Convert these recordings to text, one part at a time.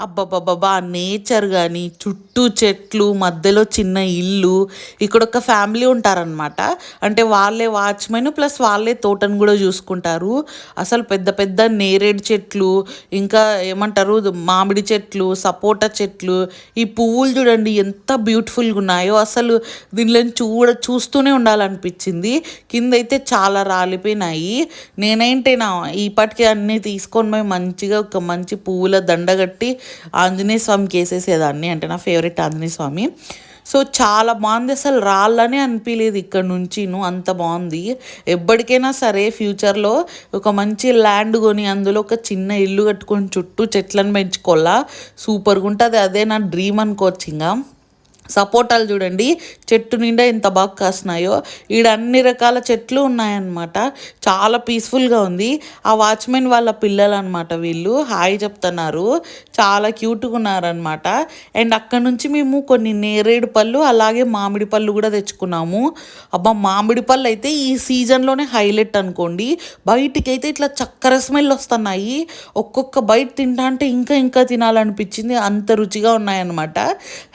అబ్బబ్బబ్బా నేచర్ కానీ చుట్టూ చెట్లు మధ్యలో చిన్న ఇల్లు ఇక్కడ ఒక ఫ్యామిలీ ఉంటారనమాట అంటే వాళ్ళే వాచ్మెన్ ప్లస్ వాళ్ళే తోటను కూడా చూసుకుంటారు. అసలు పెద్ద పెద్ద నేరేడు చెట్లు ఇంకా ఏమంటారు మామిడి చెట్లు సపోటా చెట్లు ఈ పువ్వులు చూడండి ఎంత బ్యూటిఫుల్గా ఉన్నాయో. అసలు దీనిలో చూడ చూస్తూనే ఉండాలనిపించింది. కింద అయితే చాలా రాలిపోయినాయి. నేనేంటేనా నా ఇప్పటికే అన్నీ తీసుకొని పోయి మంచిగా ఒక మంచి పువ్వుల దండ కట్టి ఆంజనేయ స్వామికి వేసేసేదాన్ని అంటే నా ఫేవరెట్ ఆంజనేయ స్వామి సో చాలా బాగుంది అసలు రాళ్ళనే అనిపించలేదు ఇక్కడ నుంచి అంత బాగుంది. ఎప్పటికైనా సరే ఫ్యూచర్లో ఒక మంచి ల్యాండ్ కొని అందులో ఒక చిన్న ఇల్లు కట్టుకొని చుట్టూ చెట్లను పెంచుకోవాలా? సూపర్గా ఉంటుంది. అదే నా డ్రీమ్ అనుకోవచ్చు ఇంకా. సపోటాలు చూడండి. చెట్టు నిండా ఎంత బాగా కాస్తున్నాయో ఈడ అన్ని రకాల చెట్లు ఉన్నాయన్నమాట. చాలా పీస్ఫుల్గా ఉంది. ఆ వాచ్మెన్ వాళ్ళ పిల్లలు అనమాట వీళ్ళు. హాయ్ చెప్తున్నారు. చాలా క్యూట్గా ఉన్నారనమాట అండ్ అక్కడ నుంచి మేము కొన్ని నేరేడు పళ్ళు అలాగే మామిడి పళ్ళు కూడా తెచ్చుకున్నాము. అబ్బా మామిడి పళ్ళు అయితే ఈ సీజన్లోనే హైలైట్ అనుకోండి. బయటికి అయితే ఇట్లా చక్కెర స్మెల్ వస్తున్నాయి. ఒక్కొక్క బయట తింటా అంటే ఇంకా ఇంకా తినాలనిపించింది. అంత రుచిగా ఉన్నాయన్నమాట.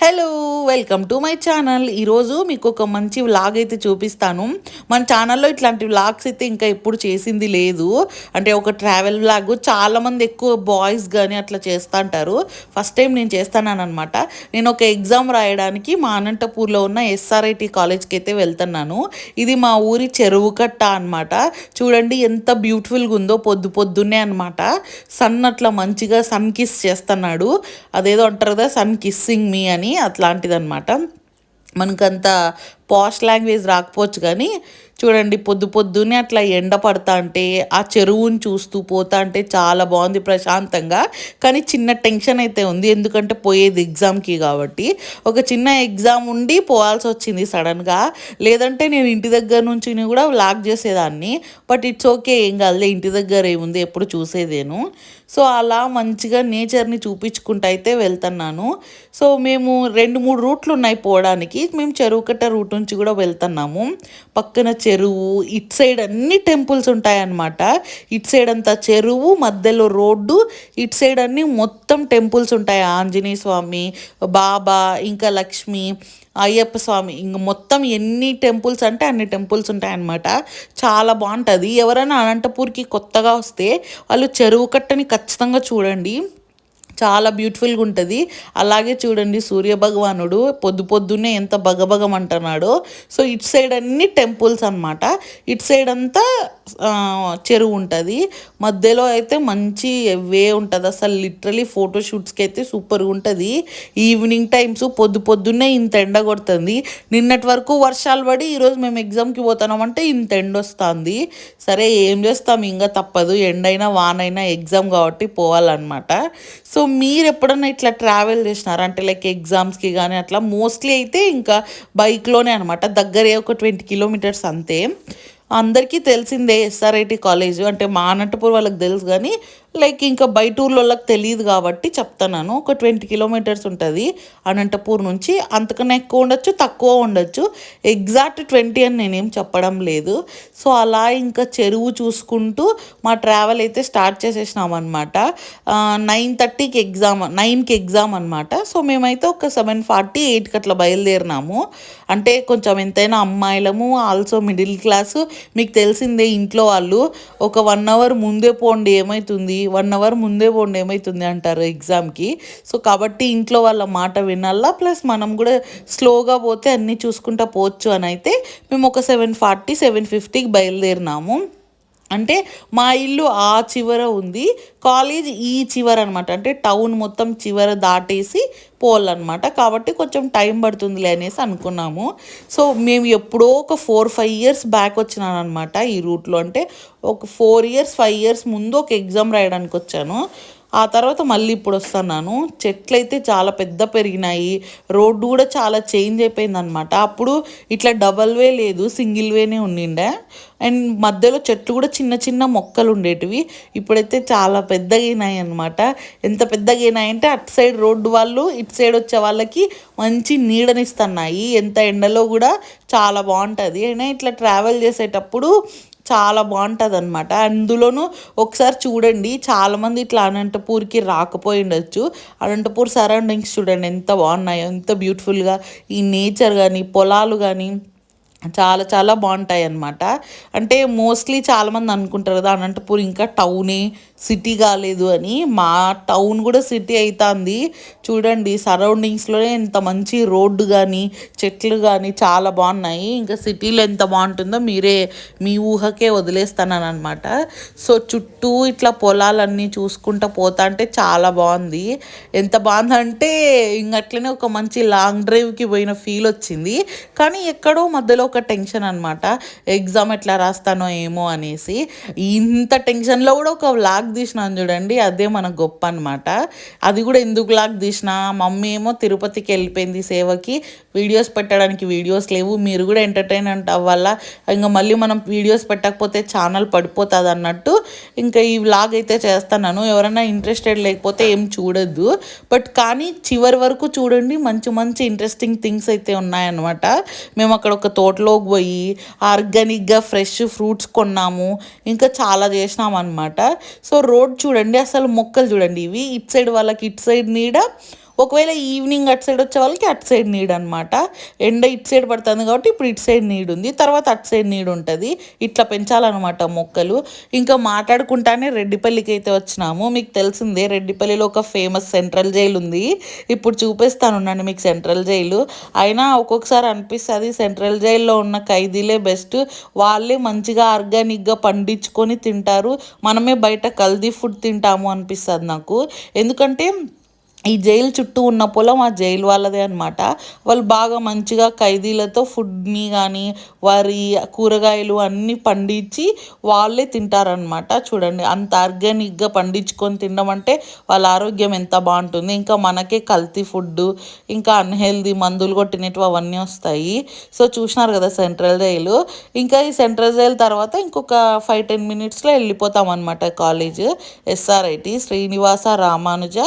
Hello well welcome to my channel. ఈరోజు మీకు ఒక మంచి వ్లాగ్ అయితే చూపిస్తాను. మన ఛానల్లో ఇట్లాంటి వ్లాగ్స్ అయితే ఇంకా ఎప్పుడు చేసింది లేదు. అంటే ఒక ట్రావెల్ వ్లాగ్ చాలామంది ఎక్కువ బాయ్స్ కానీ అట్లా చేస్తుంటారు ఫస్ట్ టైం నేను చేస్తానన్నమాట. నేను ఒక ఎగ్జామ్ రాయడానికి మా అనంతపూర్లో ఉన్న ఎస్ఆర్ఐటి కాలేజ్కి అయితే వెళ్తున్నాను. ఇది మా ఊరి చెరువు కట్ట అనమాట చూడండి ఎంత బ్యూటిఫుల్గా ఉందో పొద్దు పొద్దున్నే అనమాట సన్ అట్లా మంచిగా సన్ కిస్ చేస్తున్నాడు. అదేదో అంటారు కదా సన్ కిస్సింగ్ మీ అని అట్లాంటిది అనమాట. మనకంత పాష్ లాంగ్వేజ్ రాకపోవచ్చు కానీ చూడండి పొద్దు పొద్దునే అట్లా ఎండ పడతా అంటే ఆ చెరువుని చూస్తూ పోతా అంటే చాలా బాగుంది ప్రశాంతంగా. కానీ చిన్న టెన్షన్ అయితే ఉంది. ఎందుకంటే పోయేది ఎగ్జామ్కి కాబట్టి. ఒక చిన్న ఎగ్జామ్ ఉండి పోవాల్సి వచ్చింది సడన్గా. లేదంటే నేను ఇంటి దగ్గర నుంచి కూడా లాక్ చేసేదాన్ని. బట్ ఇట్స్ ఓకే ఏం కాదులే ఇంటి దగ్గర ఏముంది ఎప్పుడు చూసేదేను. సో అలా మంచిగా నేచర్ని చూపించుకుంటూ అయితే వెళ్తున్నాను. సో మేము రెండు మూడు రూట్లు ఉన్నాయి పోవడానికి. మేము చెరువు కట్ట రూట్ నుంచి కూడా వెళ్తున్నాము. పక్కన చెరువు ఇట్ సైడ్ అన్ని టెంపుల్స్ ఉంటాయన్నమాట. ఇట్ సైడ్ అంతా చెరువు మధ్యలో రోడ్డు ఇట్ సైడ్ అన్ని మొత్తం టెంపుల్స్ ఉంటాయి. ఆంజనేయ స్వామి బాబా ఇంకా లక్ష్మి అయ్యప్ప స్వామి ఇంక మొత్తం ఎన్ని టెంపుల్స్ అంటే అన్ని టెంపుల్స్ ఉంటాయన్నమాట. చాలా బాగుంటుంది. ఎవరైనా అనంతపూర్కి కొత్తగా వస్తే వాళ్ళు చెరువు కట్టని ఖచ్చితంగా చూడండి. చాలా బ్యూటిఫుల్గా ఉంటుంది. అలాగే చూడండి సూర్య భగవానుడు పొద్దు పొద్దున్నే ఎంత బగబగమంటున్నాడో సో ఇటు సైడ్ అన్ని టెంపుల్స్ అనమాట ఇటు సైడ్ అంతా చెరువు ఉంటుంది. మధ్యలో అయితే మంచి వే ఉంటుంది. అసలు లిటరలీ ఫోటోషూట్స్కి అయితే సూపర్గా ఉంటుంది. ఈవినింగ్ టైమ్స్ పొద్దు పొద్దున్నే ఇంత ఎండ కొడుతుంది. నిన్నటి వరకు వర్షాలు పడి ఈరోజు మేము ఎగ్జామ్కి పోతున్నామంటే ఇంత ఎండ వస్తుంది. సరే ఏం చేస్తాం? ఇంకా తప్పదు. ఎండైనా వానైనా ఎగ్జామ్ కాబట్టి పోవాలన్నమాట. సో మీరు ఎప్పుడన్నా ఇట్లా ట్రావెల్ చేసినారా? అంటే లైక్ ఎగ్జామ్స్కి కానీ అట్లా? మోస్ట్లీ అయితే ఇంకా బైక్లోనే అనమాట దగ్గరే ఒక ట్వంటీ కిలోమీటర్స్ అంతే. అందరికీ తెలిసిందే ఎస్ఆర్ఐటి కాలేజ్ అంటే మా అనంతపూర్ వాళ్ళకి తెలుసు కానీ లైక్ ఇంకా బయట ఊర్లోకి తెలియదు కాబట్టి చెప్తున్నాను. ఒక ట్వంటీ కిలోమీటర్స్ ఉంటుంది అనంతపూర్ నుంచి. అంతకన్నా ఎక్కువ ఉండొచ్చు తక్కువ ఉండొచ్చు. ఎగ్జాక్ట్ ట్వంటీ అని నేనేం చెప్పడం లేదు. సో అలా ఇంకా చెరువు చూసుకుంటూ మా ట్రావెల్ అయితే స్టార్ట్ చేసేసినాం అనమాట నైన్ థర్టీకి ఎగ్జామ్ నైన్కి ఎగ్జామ్ అనమాట సో మేమైతే ఒక సెవెన్ ఫార్టీ ఎయిట్కి అట్లా బయలుదేరినాము. అంటే కొంచెం ఎంతైనా అమ్మాయిలము ఆల్సో మిడిల్ క్లాసు మీకు తెలిసిందే ఇంట్లో వాళ్ళు. ఒక వన్ అవర్ ముందే పోండి ఏమవుతుంది వన్ అవర్ ముందే పోండి ఏమవుతుంది అంటారు ఎగ్జామ్కి. సో కాబట్టి ఇంట్లో వాళ్ళ మాట వినాలా? ప్లస్ మనం కూడా స్లోగా పోతే అన్నీ చూసుకుంటా పోవచ్చు అని అయితే మేము ఒక సెవెన్ ఫార్టీ సెవెన్ ఫిఫ్టీకి బయలుదేరినాము. అంటే మా ఇల్లు ఆ చివర ఉంది. కాలేజ్ ఈ చివర అనమాట అంటే టౌన్ మొత్తం చివర దాటేసి పోవాలన్నమాట కాబట్టి కొంచెం టైం పడుతుందిలే అనేసి అనుకున్నాము. సో మేము ఎప్పుడో ఒక ఫోర్ ఫైవ్ ఇయర్స్ బ్యాక్ వచ్చినాను అనమాట ఈ రూట్లో. అంటే ఒక ఫోర్ ఇయర్స్ ఫైవ్ ఇయర్స్ ముందు ఒక ఎగ్జామ్ రాయడానికి వచ్చాను ఆ తర్వాత మళ్ళీ ఇప్పుడు వస్తున్నాను చెట్లు అయితే చాలా పెద్ద పెరిగినాయి. రోడ్డు కూడా చాలా చేంజ్ అయిపోయింది అనమాట అప్పుడు ఇట్లా డబల్ వే లేదు సింగిల్ వేనే ఉండిండే. అండ్ మధ్యలో చెట్లు కూడా చిన్న చిన్న మొక్కలు ఉండేటివి. ఇప్పుడైతే చాలా పెద్దగైనాయి అనమాట ఎంత పెద్దగైనాయంటే అటు సైడ్ రోడ్డు వాళ్ళు ఇటు సైడ్ వచ్చే వాళ్ళకి మంచి నీడనిస్తున్నాయి. ఎంత ఎండలో కూడా చాలా బాగుంటుంది. అయినా ఇట్లా ట్రావెల్ చేసేటప్పుడు చాలా బాగుంటుంది అనమాట అందులోనూ ఒకసారి చూడండి చాలామంది ఇట్లా అనంతపూర్కి రాకపోయి ఉండొచ్చు అనంతపూర్ సరౌండింగ్స్ చూడండి ఎంత బాగున్నాయో ఎంత బ్యూటిఫుల్గా ఈ నేచర్ కానీ పొలాలు కానీ చాలా చాలా బాగుంటాయి అన్నమాట అంటే మోస్ట్లీ చాలామంది అనుకుంటారు కదా అనంతపూర్ ఇంకా టౌనే సిటీ కాలేదు అని. మా టౌన్ కూడా సిటీ అవుతుంది చూడండి సరౌండింగ్స్లోనే ఎంత మంచి రోడ్డు కానీ చెట్లు కానీ చాలా బాగున్నాయి. ఇంకా సిటీలో ఎంత బాగుంటుందో మీరే మీ ఊహకే వదిలేస్తానని అనమాట సో చుట్టూ ఇట్లా పొలాలన్నీ చూసుకుంటూ పోతా అంటే చాలా బాగుంది. ఎంత బాగుందంటే ఇంకట్లనే ఒక మంచి లాంగ్ డ్రైవ్కి పోయిన ఫీల్ వచ్చింది. కానీ ఎక్కడో మధ్యలో ఒక టెన్షన్ అనమాట ఎగ్జామ్ ఎట్లా రాస్తానో ఏమో అనేసి. ఇంత టెన్షన్లో కూడా ఒక వ్లాగ్ తీసినాను చూడండి అదే మన గొప్ప అనమాట అది కూడా ఎందుకు లాగ్ తీసిన? మమ్మీ ఏమో తిరుపతికి వెళ్ళిపోయింది సేవకి. వీడియోస్ పెట్టడానికి వీడియోస్ లేవు మీరు కూడా ఎంటర్టైన్మెంట్ అవ్వాలా? ఇంకా మళ్ళీ మనం వీడియోస్ పెట్టకపోతే ఛానల్ పడిపోతుంది అన్నట్టు ఇంకా ఈ వ్లాగ్ అయితే చేస్తున్నాను ఎవరైనా ఇంట్రెస్టెడ్ లేకపోతే ఏం చూడొద్దు. బట్ కానీ చివరి వరకు చూడండి మంచి మంచి ఇంట్రెస్టింగ్ థింగ్స్ అయితే ఉన్నాయన్నమాట. మేము అక్కడ ఒక తోటలో తోటలోకి పోయి ఆర్గానిక్గా ఫ్రెష్ ఫ్రూట్స్ కొన్నాము. ఇంకా చాలా చేసినాం అనమాట సో రోడ్ చూడండి అసలు మొక్కలు చూడండి. ఇవి ఇటు సైడ్ వాళ్ళకి ఇటు సైడ్ నీడ ఒకవేళ ఈవినింగ్ అటు సైడ్ వచ్చే వాళ్ళకి అటు సైడ్ నీడ్ అనమాట ఎండ ఇటు సైడ్ పడుతుంది కాబట్టి ఇప్పుడు ఇటు సైడ్ నీడ్ ఉంది. తర్వాత అటు సైడ్ నీడ్ ఉంటుంది. ఇట్లా పెంచాలన్నమాట మొక్కలు. ఇంకా మాట్లాడుకుంటానే రెడ్డిపల్లికి అయితే వచ్చినాము. మీకు తెలిసిందే రెడ్డిపల్లిలో ఒక ఫేమస్ సెంట్రల్ జైలు ఉంది. ఇప్పుడు చూపిస్తాను ఉండండి మీకు సెంట్రల్ జైలు. అయినా ఒక్కొక్కసారి అనిపిస్తుంది సెంట్రల్ జైల్లో ఉన్న ఖైదీలే బెస్ట్. వాళ్ళే మంచిగా ఆర్గానిక్గా పండించుకొని తింటారు. మనమే బయట కల్దీ ఫుడ్ తింటాము అనిపిస్తుంది నాకు. ఎందుకంటే ఈ జైలు చుట్టూ ఉన్న పొలం ఆ జైలు వాళ్ళదే అనమాట వాళ్ళు బాగా మంచిగా ఖైదీలతో ఫుడ్ని కానీ వారి కూరగాయలు అన్నీ పండించి వాళ్ళే తింటారనమాట చూడండి అంత ఆర్గానిక్గా పండించుకొని తినడం అంటే వాళ్ళ ఆరోగ్యం ఎంత బాగుంటుంది. ఇంకా మనకే కల్తీ ఫుడ్ ఇంకా అన్హెల్దీ మందులు కొట్టినట్టు అవన్నీ వస్తాయి. సో చూసినారు కదా సెంట్రల్ జైలు. ఇంకా ఈ సెంట్రల్ జైలు తర్వాత ఇంకొక ఫైవ్ టెన్ మినిట్స్లో వెళ్ళిపోతాం అనమాట కాలేజ్. ఎస్ఆర్ఐటి శ్రీనివాస రామానుజ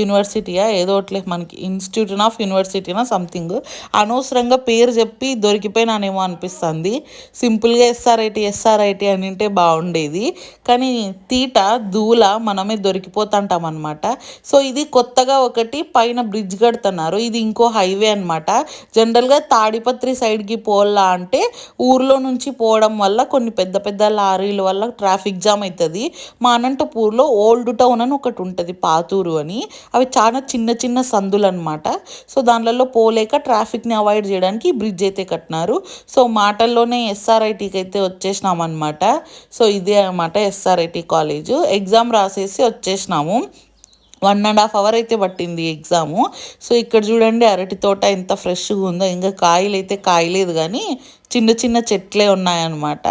యూనివర్సిటీయా? ఏదో ఒకటి మనకి ఇన్స్టిట్యూట్ ఆఫ్ యూనివర్సిటీనా సంథింగ్. అనవసరంగా పేరు చెప్పి దొరికిపోయినానేమో అనిపిస్తుంది. సింపుల్గా ఎస్ఆర్ఐటి ఎస్ఆర్ఐటి అని అంటే బాగుండేది. కానీ తీట దూల మనమే దొరికిపోతుంటాం అనమాట సో ఇది కొత్తగా ఒకటి పైన బ్రిడ్జ్ కడుతున్నారు. ఇది ఇంకో హైవే అనమాట జనరల్గా తాడిపత్రి సైడ్కి పోలా అంటే ఊర్లో నుంచి పోవడం వల్ల కొన్ని పెద్ద పెద్ద లారీల వల్ల ట్రాఫిక్ జామ్ అవుతుంది మా అనంతపూర్లో ఓల్డ్ టౌన్ అని ఒకటి ఉంటుంది పాతూరు అని. అవి చాలా చిన్న చిన్న సందులు అనమాట సో దానిలలో పోలేక ట్రాఫిక్ని అవాయిడ్ చేయడానికి బ్రిడ్జ్ అయితే కట్టినారు. సో మాటల్లోనే ఎస్ఆర్ఐటీకి అయితే వచ్చేసినాం అనమాట సో ఇదే అనమాట ఎస్ఆర్ఐటి కాలేజు. ఎగ్జామ్ రాసేసి వచ్చేసినాము. వన్ అండ్ హాఫ్ అవర్ అయితే పట్టింది ఎగ్జాము. సో ఇక్కడ చూడండి అరటి తోట ఎంత ఫ్రెష్గా ఉందో. ఇంకా కాయలు అయితే కాయలేదు కానీ చిన్న చిన్న చెట్లే ఉన్నాయన్నమాట.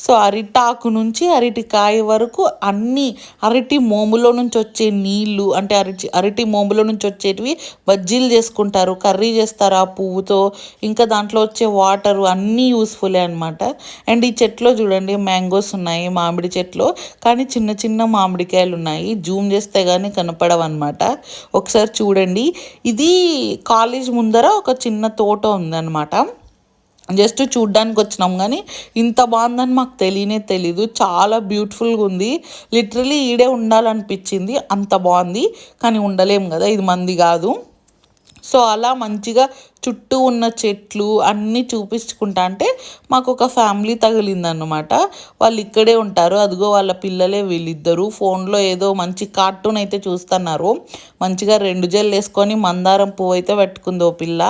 సో అరిటాకు నుంచి అరటికాయ వరకు అన్నీ అరటి మోములో నుంచి వచ్చే నీళ్ళు అంటే అరటి అరటి మోములో నుంచి వచ్చేటివి బజ్జీలు చేసుకుంటారు కర్రీ చేస్తారు ఆ పువ్వుతో. ఇంకా దాంట్లో వచ్చే వాటర్ అన్నీ యూస్ఫుల్లే అనమాట అండ్ ఈ చెట్లో చూడండి మ్యాంగోస్ ఉన్నాయి మామిడి చెట్లు. కానీ చిన్న చిన్న మామిడికాయలు ఉన్నాయి జూమ్ చేస్తే కానీ కనపడవన్నమాట. ఒకసారి చూడండి. ఇది కాలేజ్ ముందర ఒక చిన్న తోట ఉందన్నమాట. జస్ట్ చూడ్డానికి వచ్చినాం కానీ ఇంత బాగుందని మాకు తెలియనే తెలీదు. చాలా బ్యూటిఫుల్గా ఉంది. లిటరలీ ఈడే ఉండాలనిపించింది. అంత బాగుంది. కానీ ఉండలేం కదా. ఇది మంది కాదు. సో అలా మంచిగా చుట్టూ ఉన్న చెట్లు అన్నీ చూపించుకుంటా అంటే మాకు ఒక ఫ్యామిలీ తగిలిందనమాట వాళ్ళు ఇక్కడే ఉంటారు. అదిగో వాళ్ళ పిల్లలే వీళ్ళిద్దరు. ఫోన్లో ఏదో మంచి కార్టూన్ అయితే చూస్తున్నారు. మంచిగా రెండు జల్లు వేసుకొని మందారం పువ్వు అయితే పెట్టుకుందో ఓ పిల్ల.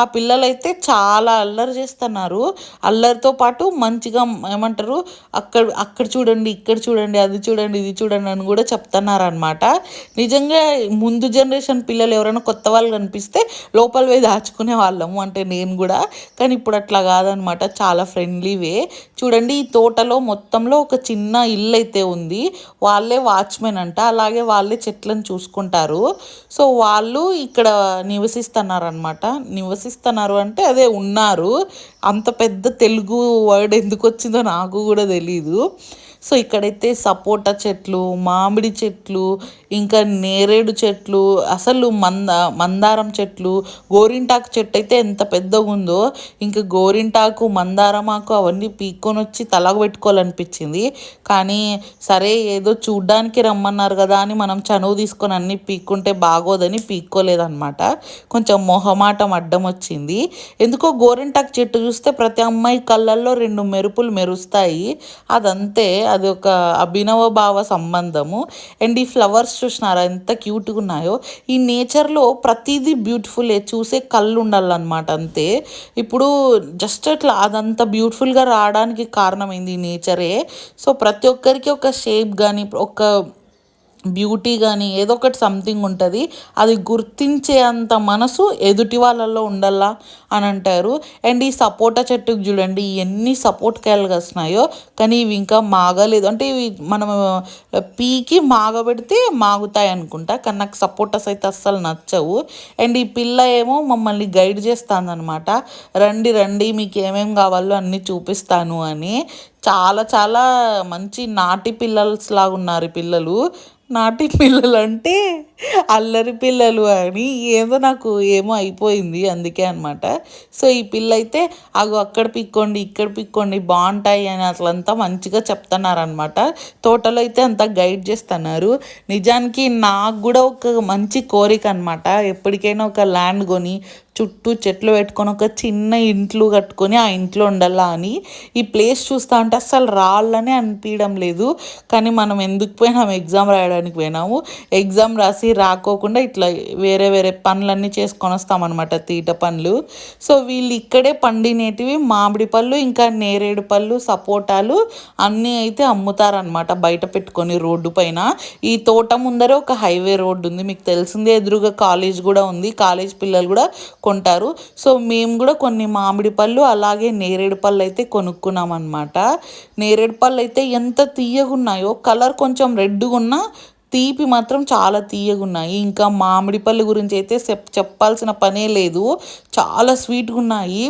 ఆ పిల్లలైతే చాలా అల్లరి చేస్తున్నారు. అల్లరితో పాటు మంచిగా ఏమంటారు? అక్కడ అక్కడ చూడండి ఇక్కడ చూడండి అది చూడండి ఇది చూడండి అని కూడా చెప్తున్నారు అనమాట నిజంగా ముందు జనరేషన్ పిల్లలు ఎవరైనా కొత్త వాళ్ళు కనిపిస్తే లోపల పోయి చేసుకునే వాళ్ళము అంటే నేను కూడా. కానీ ఇప్పుడు అట్లా కాదనమాట. చాలా ఫ్రెండ్లీ వే. చూడండి ఈ తోటలో మొత్తంలో ఒక చిన్న ఇల్లు అయితే ఉంది. వాళ్ళే వాచ్మెన్ అంట. అలాగే వాళ్ళే చెట్లను చూసుకుంటారు. సో వాళ్ళు ఇక్కడ నివసిస్తున్నారు అనమాట నివసిస్తున్నారు అంటే అదే ఉన్నారు. అంత పెద్ద తెలుగు వర్డ్ ఎందుకు వచ్చిందో నాకు కూడా తెలీదు. సో ఇక్కడైతే సపోటా చెట్లు మామిడి చెట్లు ఇంకా నేరేడు చెట్లు అసలు మంద మందారం చెట్లు గోరింటాకు చెట్టు అయితే ఎంత పెద్దగా ఉందో ఇంకా గోరింటాకు మందారమాకు అవన్నీ పీక్కొని వచ్చి తలకు పెట్టుకోవాలనిపించింది. కానీ సరే ఏదో చూడ్డానికి రమ్మన్నారు కదా అని మనం చనువు తీసుకొని అన్ని పీక్కుంటే బాగోదని పీక్కోలేదన్నమాట. కొంచెం మొహమాటం అడ్డం వచ్చింది. ఎందుకో గోరింటాకు చెట్టు చూస్తే ప్రతి అమ్మాయి కళ్ళల్లో రెండు మెరుపులు మెరుస్తాయి. అదంతే అది ఒక అభినవ భావ సంబంధము. అండ్ ఈ ఫ్లవర్స్ చూసినారా ఎంత క్యూట్గా ఉన్నాయో. ఈ నేచర్లో ప్రతిదీ బ్యూటిఫుల్. చూసే కళ్ళు ఉండాలన్నమాట అంతే. ఇప్పుడు జస్ట్ అట్లా అదంతా బ్యూటిఫుల్గా రావడానికి కారణమైంది ఈ నేచరే. సో ప్రతి ఒక్కరికి ఒక షేప్ కానీ ఒక బ్యూటీ కానీ ఏదో ఒకటి సంథింగ్ ఉంటుంది అది గుర్తించే అంత మనసు ఎదుటి వాళ్ళల్లో ఉండాలా అని అంటారు. అండ్ ఈ సపోటా చెట్టుకు చూడండి ఎన్ని సపోర్ట్ కాయలు కాస్తున్నాయో కానీ ఇవి ఇంకా మాగలేదు. అంటే ఇవి మనం పీకి మాగబెడితే మాగుతాయి అనుకుంటా. కానీ నాకు సపోటాస్ అయితే అస్సలు నచ్చవు. అండ్ ఈ పిల్ల ఏమో మమ్మల్ని గైడ్ చేస్తానమాట రండి రండి మీకు ఏమేమి కావాలో అన్నీ చూపిస్తాను అని. చాలా చాలా మంచి నాటి పిల్లల్స్ లాగా ఉన్నారు పిల్లలు. నాటి పిల్లలు అంటే అల్లరి పిల్లలు అని ఏదో నాకు ఏమో అయిపోయింది అందుకే అనమాట సో ఈ పిల్ల అయితే అగో అక్కడ పిక్కోండి ఇక్కడ పిక్కోండి బాగుంటాయి అని అట్లంతా మంచిగా చెప్తున్నారనమాట తోటలో అయితే అంతా గైడ్ చేస్తున్నారు. నిజానికి నాకు కూడా ఒక మంచి కోరిక అనమాట ఎప్పటికైనా ఒక ల్యాండ్ కొని చుట్టూ చెట్లు పెట్టుకొని ఒక చిన్న ఇంట్లో కట్టుకొని ఆ ఇంట్లో ఉండాలా అని ఈ ప్లేస్ చూస్తా అంటే అసలు రాళ్ళనే అనిపించడం లేదు. కానీ మనం ఎందుకు పోయినాం? ఎగ్జామ్ రాయడానికి పోయినాము. ఎగ్జామ్ రాసి రాకోకుండా ఇట్లా వేరే వేరే పనులన్నీ చేసుకొని వస్తామన్నమాట తీట పండ్లు సో వీళ్ళు ఇక్కడే పండినేటివి మామిడి పళ్ళు ఇంకా నేరేడు పళ్ళు సపోటాలు అన్నీ అయితే అమ్ముతారనమాట బయట పెట్టుకొని రోడ్డు పైన. ఈ తోట ముందరే ఒక హైవే రోడ్డు ఉంది మీకు తెలిసిందే ఎదురుగా కాలేజ్ కూడా ఉంది కాలేజ్ పిల్లలు కూడా కొంటారు. సో మేము కూడా కొన్ని మామిడి పళ్ళు అలాగే నేరేడు పళ్ళు అయితే కొనుక్కున్నాం అనమాట నేరేడు పళ్ళు అయితే ఎంత తీయగున్నాయో కలర్ కొంచెం రెడ్గా ఉన్నా తీపి మాత్రం చాలా తీయగున్నాయి. ఇంకా మామిడి పళ్ళు గురించి అయితే చెప్పాల్సిన పనే లేదు. చాలా స్వీట్గా ఉన్నాయి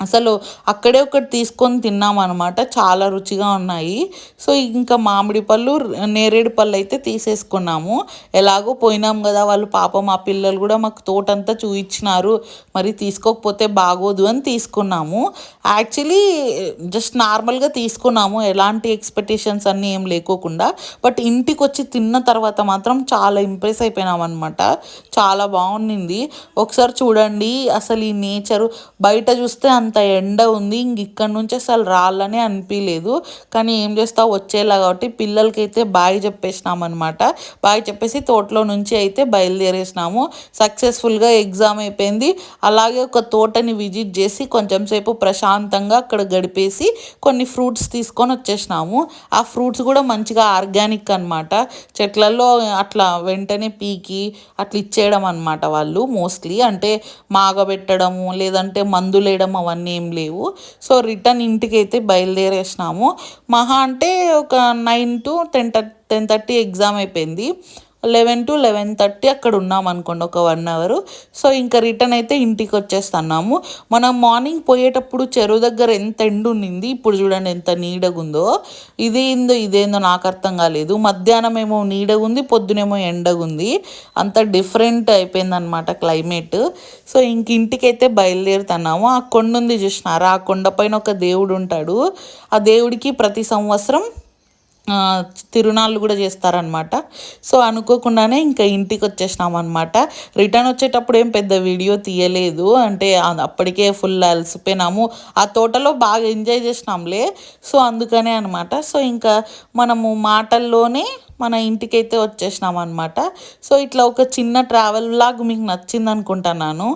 అసలు అక్కడే ఒకటి తీసుకొని తిన్నాం అనమాట చాలా రుచిగా ఉన్నాయి. సో ఇంకా మామిడి పళ్ళు నేరేడు పళ్ళు అయితే తీసేసుకున్నాము. ఎలాగో పోయినాం కదా వాళ్ళు పాప మా పిల్లలు కూడా మాకు తోటంతా చూయించినారు. మరి తీసుకోకపోతే బాగోదు అని తీసుకున్నాము. యాక్చువల్లీ జస్ట్ నార్మల్గా తీసుకున్నాము. ఎలాంటి ఎక్స్పెక్టేషన్స్ అన్నీ ఏం లేకోకుండా. బట్ ఇంటికి వచ్చి తిన్న తర్వాత మాత్రం చాలా ఇంప్రెస్ అయిపోయినాం అనమాట చాలా బాగుండింది. ఒకసారి చూడండి అసలు ఈ నేచరు. బయట చూస్తే అంత ఎండ ఉంది ఇంక ఇక్కడ నుంచి అసలు రాళ్ళనే అనిపించలేదు కానీ ఏం చేస్తావు? వచ్చేలా కాబట్టి పిల్లలకి అయితే బాయ్ చెప్పేసినాం అనమాట బాయ్ చెప్పేసి తోటలో నుంచి అయితే బయలుదేరేసినాము. సక్సెస్ఫుల్గా ఎగ్జామ్ అయిపోయింది. అలాగే ఒక తోటని విజిట్ చేసి కొంచెం సేపు ప్రశాంతంగా అక్కడ గడిపేసి కొన్ని ఫ్రూట్స్ తీసుకొని వచ్చేసినాము. ఆ ఫ్రూట్స్ కూడా మంచిగా ఆర్గానిక్ అనమాట చెట్లలో అట్లా వెంటనే పీకి అట్లా ఇచ్చేయడం అనమాట వాళ్ళు మోస్ట్లీ. అంటే మాగబెట్టడము లేదంటే మందులు వేయడం అవన్నీ అవన్నీ ఏం లేవు. సో రిటర్న్ ఇంటికి అయితే బయలుదేరేసినాము. మహా అంటే ఒక nine to ten ten thirty exam అయిపోయింది. లెవెన్ టు లెవెన్ థర్టీ అక్కడ ఉన్నాం అనుకోండి ఒక వన్ అవర్. సో ఇంకా రిటర్న్ అయితే ఇంటికి వచ్చేస్తున్నాము మనం మార్నింగ్ పోయేటప్పుడు చెరువు దగ్గర ఎంత ఎండు ఉండింది ఇప్పుడు చూడండి ఎంత నీడగుందో. ఇదేందో ఇదేందో నాకు అర్థం కాలేదు. మధ్యాహ్నం ఏమో నీడగుంది పొద్దునేమో ఎండగుంది. అంత డిఫరెంట్ అయిపోయిందనమాట క్లైమేట్. సో ఇంక ఇంటికైతే బయలుదేరుతున్నాము. ఆ కొండ ఉంది చూసినారా? ఆ కొండపైన ఒక దేవుడు ఉంటాడు ఆ దేవుడికి ప్రతి సంవత్సరం తిరునాళ్ళు కూడా చేస్తారనమాట సో అనుకోకుండానే ఇంకా ఇంటికి వచ్చేసినాం అనమాట రిటర్న్ వచ్చేటప్పుడు ఏం పెద్ద వీడియో తీయలేదు. అంటే అప్పటికే ఫుల్ అలసిపోయినాము. ఆ తోటలో బాగా ఎంజాయ్ చేసినాంలే. సో అందుకనే అనమాట సో ఇంకా మనము మాటల్లోనే మన ఇంటికైతే వచ్చేసినాం అనమాట సో ఇట్లా ఒక చిన్న ట్రావెల్ లాగ్ మీకు నచ్చింది అనుకుంటున్నాను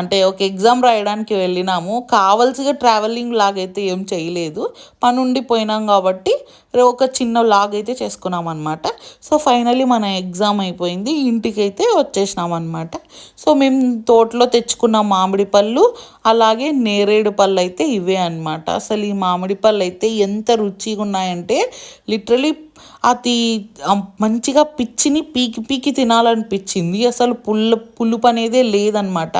అంటే ఒక ఎగ్జామ్ రాయడానికి వెళ్ళినాము. కావాల్సిగా ట్రావెలింగ్ లాగ్ అయితే ఏం చేయలేదు. పని ఉండిపోయినాం కాబట్టి ఒక చిన్న లాగ్ అయితే చేసుకున్నాం అనమాట సో ఫైనలీ మన ఎగ్జామ్ అయిపోయింది. ఇంటికైతే వచ్చేసినాం అనమాట సో మేము తోటలో తెచ్చుకున్న మామిడి పళ్ళు అలాగే నేరేడు పళ్ళు అయితే ఇవే అనమాట అసలు ఈ మామిడి పళ్ళు అయితే ఎంత రుచిగా ఉన్నాయంటే లిటరలీ అది మంచిగా పిచ్చిని పీకి పీకి తినాలనిపించింది. అసలు పుల్ల పులుపు అనేదే లేదనమాట.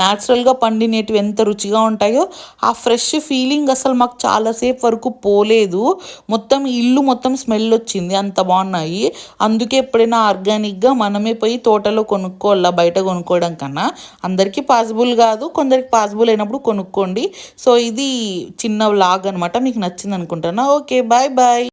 న్యాచురల్గా పండినేటివి ఎంత రుచిగా ఉంటాయో ఆ ఫ్రెష్ ఫీలింగ్ అసలు మాకు చాలాసేపు వరకు పోలేదు. మొత్తం ఇల్లు మొత్తం స్మెల్ వచ్చింది. అంత బాగున్నాయి. అందుకే ఎప్పుడైనా ఆర్గానిక్గా మనమే పోయి తోటలో కొనుక్కోవాలా బయట కొనుక్కోవడం కన్నా. అందరికీ పాసిబుల్ కాదు. కొందరికి పాసిబుల్ అయినప్పుడు కొనుక్కోండి. సో ఇది చిన్న వ్లాగ్ అనమాట మీకు నచ్చింది అనుకుంటున్నా ఓకే బాయ్ బాయ్